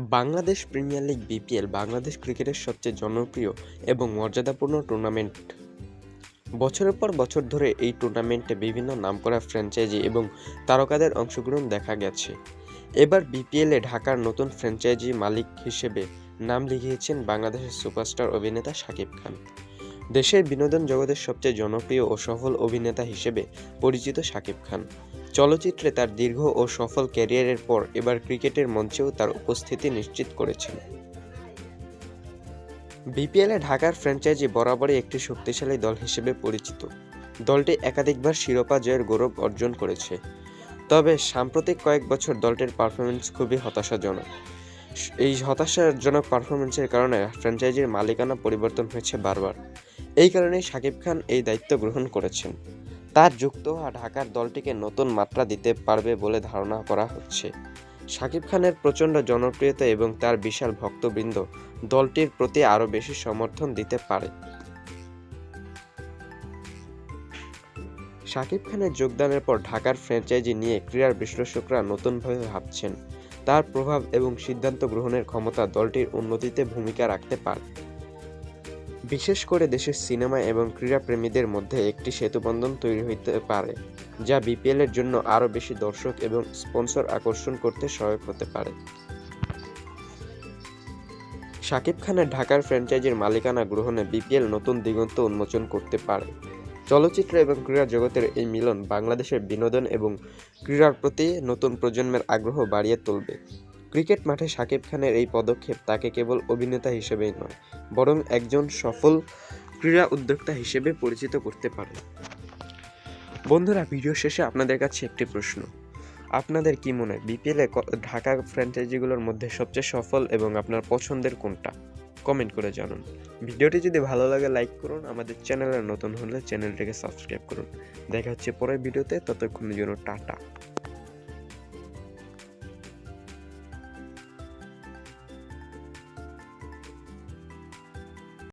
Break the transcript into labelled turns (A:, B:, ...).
A: Bangladesh premier league BPL Bangladesh ক্রিকেটের সবচেয়ে জনপ্রিয় এবং মর্যাদাপূর্ণ টুর্নামেন্ট। বছরের পর বছর ধরে এই টুর্নামেন্টে বিভিন্ন নামকরা ফ্র্যাঞ্চাইজি এবং তারকাদের অংশগ্রহণ দেখা গেছে। এবার বিপিএলে ঢাকার নতুন ফ্র্যাঞ্চাইজি মালিক হিসেবে নাম লিখিয়েছেন বাংলাদেশের সুপারস্টার অভিনেতা শাকিব খান। দেশের বিনোদন জগতের সবচেয়ে জনপ্রিয় ও সফল অভিনেতা হিসেবে পরিচিত শাকিব খান। চলচ্চিত্রে তার দীর্ঘ ও সফল ক্যারিয়ারের পর এবার ক্রিকেটের মঞ্চেও তার উপস্থিতি নিশ্চিত করেছেন বিপিএলে ঢাকার ফ্র্যাঞ্চাইজি বরাবরই একটি শক্তিশালী দল হিসেবে পরিচিত। দলটি একাধিকবার শিরোপা জয়ের গৌরব অর্জন করেছে। তবে সাম্প্রতিক কয়েক বছর দলটির পারফরমেন্স খুবই হতাশাজনক। এই হতাশাজনক পারফরমেন্সের কারণে ফ্র্যাঞ্চাইজির মালিকানা পরিবর্তন হয়েছে বারবার। এই কারণেই শাকিব খান এই দায়িত্ব গ্রহণ করেছেন। তার যুক্ত হওয়া ঢাকার দলটিকে নতুন মাত্রা দিতে পারবে বলে ধারণা করা হচ্ছে। শাকিব খানের প্রচণ্ড জনপ্রিয়তা এবং তার বিশাল ভক্তবৃন্দ দলটির প্রতি আরও বেশি সমর্থন দিতে পারে। শাকিব খানের যোগদানের পর ঢাকার ফ্র্যাঞ্চাইজি নিয়ে ক্রীড়ার বিশ্লেষকরা নতুনভাবে ভাবছেন। তার প্রভাব এবং সিদ্ধান্ত গ্রহণের ক্ষমতা দলটির উন্নতিতে ভূমিকা রাখতে পারে। বিশেষ করে দেশের সিনেমা এবং ক্রীড়াপ্রেমীদের মধ্যে একটি সেতুবন্ধন তৈরি হতে পারে, যা বিপিএল এর জন্য আরও বেশি দর্শক এবং স্পন্সর আকর্ষণ করতে সহায়ক হতে পারে। শাকিব খানের ঢাকার ফ্র্যাঞ্চাইজির মালিকানা গ্রহণে বিপিএল নতুন দিগন্ত উন্মোচন করতে পারে। চলচ্চিত্র এবং ক্রীড়া জগতের এই মিলন বাংলাদেশের বিনোদন এবং ক্রীড়ার প্রতি নতুন প্রজন্মের আগ্রহ বাড়িয়ে তুলবে। ক্রিকেট মাঠে শাকিব খানের এই পদক্ষেপ তাকে কেবল অভিনেতা হিসেবেই নয়, বরং একজন সফল ক্রীড়া উদ্যোক্তা হিসেবে পরিচিত করতে পারে। বন্ধুরা, ভিডিও শেষে আপনাদের কাছে একটি প্রশ্ন। আপনাদের কি মনে হয় বিপিএলে ঢাকা ফ্র্যাঞ্চাইজিগুলোর মধ্যে সবচেয়ে সফল এবং আপনার পছন্দের কোনটা? কমেন্ট করে জানান। ভিডিওটি যদি ভালো লাগে, লাইক করুন। আমাদের চ্যানেলে নতুন হলে চ্যানেলটিকে সাবস্ক্রাইব করুন। দেখা হচ্ছে পরের ভিডিওতে। ততক্ষণের জন্য টাটা।